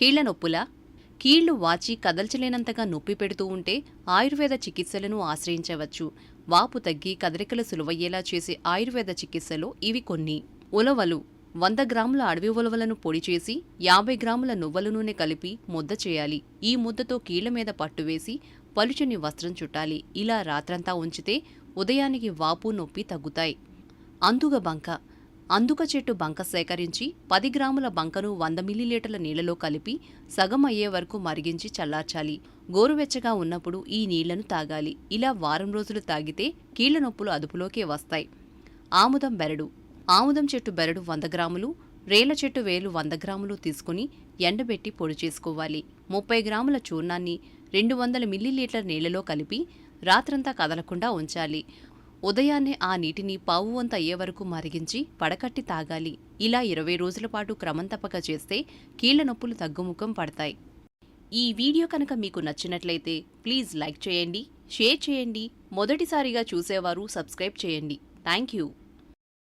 కీళ్ళ నొప్పులా కీళ్ళు వాచి కదల్చలేనంతగా నొప్పి పెడుతూ ఉంటే ఆయుర్వేద చికిత్సలను ఆశ్రయించవచ్చు. వాపు తగ్గి కదలికలు సులువయ్యేలా చేసే ఆయుర్వేద చికిత్సలో ఇవి కొన్ని. ఉలవలు వంద గ్రాముల అడవి ఉలవలను పొడి చేసి యాభై గ్రాముల నువ్వుల నూనె కలిపి ముద్ద చేయాలి. ఈ ముద్దతో కీళ్ళ మీద పట్టు వేసి పలుచని వస్త్రం చుట్టాలి. ఇలా రాత్రంతా ఉంచితే ఉదయానికి వాపు నొప్పి తగ్గుతాయి. అందుగ బంక అందుక చెట్టు బంక సేకరించి పది గ్రాముల బంకను వంద మిల్లీలీటర్ల నీళ్ళలో కలిపి సగం అయ్యే వరకు మరిగించి చల్లార్చాలి. గోరువెచ్చగా ఉన్నప్పుడు ఈ నీళ్ళను తాగాలి. ఇలా వారం రోజులు తాగితే కీళ్ళ నొప్పులు అదుపులోకి వస్తాయి. ఆముదం బెరడు. ఆముదం చెట్టు బెరడు వంద గ్రాములు రేల చెట్టు వేలు వంద గ్రాములు తీసుకుని ఎండబెట్టి పొడి చేసుకోవాలి. ముప్పై గ్రాముల చూర్ణాన్ని రెండు వందల మిల్లీలీటర్ల నీళ్ళలో కలిపి రాత్రంతా కదలకుండా ఉంచాలి. ఉదయాన్నే ఆ నీటిని పావు వంత అయ్యే వరకు మరిగించి పడకట్టి తాగాలి. ఇలా ఇరవై రోజుల పాటు క్రమం తప్పక చేస్తే కీళ్ళ నొప్పులు తగ్గుముఖం పడతాయి. ఈ వీడియో కనుక మీకు నచ్చినట్లయితే ప్లీజ్ లైక్ చేయండి షేర్ చేయండి మొదటిసారిగా చూసేవారు సబ్స్క్రైబ్ చేయండి. Thank you